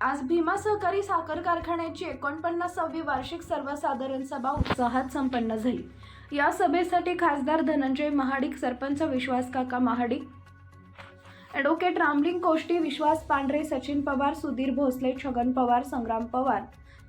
आज भीमा सहकारी साखर कारखान्याची एकोणपन्नासावी वार्षिक सर्वसाधारण सभा उत्साहात संपन्न झाली. या सभेसाठी खासदार धनंजय महाडिक सरपंच विश्वास काका महाडिक ॲडव्होकेट रामलिंग कोष्टी विश्वास पांढरे सचिन पवार सुधीर भोसले छगन पवार संग्राम पवार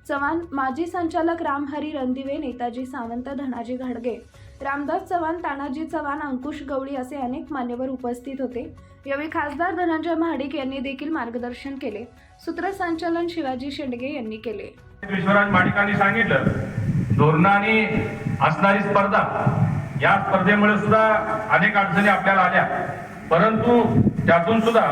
चव्हाण माजी संचालक रामहरी रणदिवे नेताजी सावंत धनाजी घाडगे रामदास चव्हाण तानाजी चव्हाण अंकुश गवळी असे अनेक मान्यवर उपस्थित होते. यावेळी खासदार धनंजय महाडिक यांनी देखील मार्गदर्शन केले. सूत्रसंचालन शिवाजी शेंडगे यांनी केले. विश्वराज माडिकांनी सांगितलं धोरणाने असणारी स्पर्धा या स्पर्धेमुळे सुद्धा अनेक अडचणी आपल्याला आल्या. परंतु त्यातून सुद्धा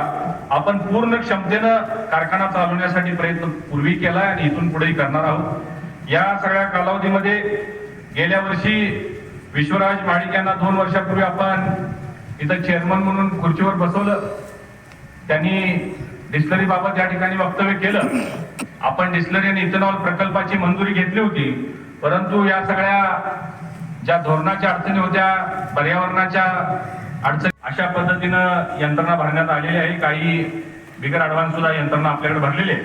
आपण पूर्ण क्षमतेनं कारखाना चालवण्यासाठी प्रयत्न पूर्वी केला आणि इथून पुढेही करणार आहोत. या सगळ्या कालावधीमध्ये गेल्या वर्षी विश्वराज माळिक यांना दोन वर्षापूर्वी आपण इथं चेअरमन म्हणून खुर्चीवर बसवलं. त्यांनी डिस्लरी बाबत या ठिकाणी वक्तव्य केलं. आपण डिस्लरी आणि इथेनॉल प्रकल्पाची मंजुरी घेतली होती. परंतु या सगळ्या ज्या धोरणाच्या अडचणी होत्या पर्यावरणाच्या अडचणी अशा पद्धतीनं यंत्रणा भरण्यात आलेली आहे. काही बिगर ऍडव्हान्स सुद्धा यंत्रणा आपल्याकडे भरलेली आहे.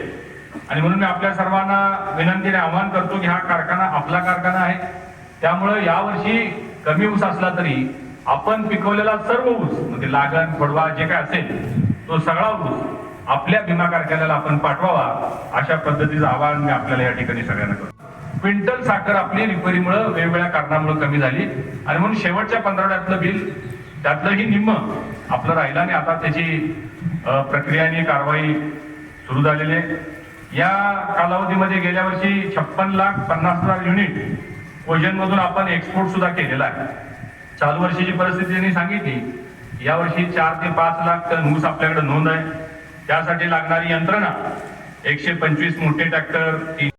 आणि म्हणून मी आपल्या सर्वांना विनंतीने आवाहन करतो की हा कारखाना आपला कारखाना आहे. त्यामुळं यावर्षी कमी ऊस असला तरी आपण पिकवलेला सर्व ऊस म्हणजे लागण फडवा जे काय असेल तो सगळा ऊस आपल्या विमा कारखान्याला आपण पाठवावा अशा पद्धतीचं आवाहन मी आपल्याला या ठिकाणी सगळ्यांना करतो. क्विंटल साखर आपली रिपेरीमुळे वेगवेगळ्या कारणामुळे कमी झाली. आणि म्हणून शेवटच्या पंधरवड्यातलं बिल त्यातलंही निम्म आपलं राहिलं आणि आता त्याची प्रक्रिया आणि कारवाई सुरू झालेली आहे. या कालावधीमध्ये गेल्या वर्षी छप्पन लाख पन्नास हजार युनिट मधून आपण एक्सपोर्ट सुद्धा केलेला आहे. चालू वर्षीची परिस्थिती त्यांनी सांगितली. यावर्षी चार ते पाच लाख टन ऊस आपल्याकडे नोंद आहे. त्यासाठी लागणारी यंत्रणा एकशे पंचवीस मोठे ट्रॅक्टर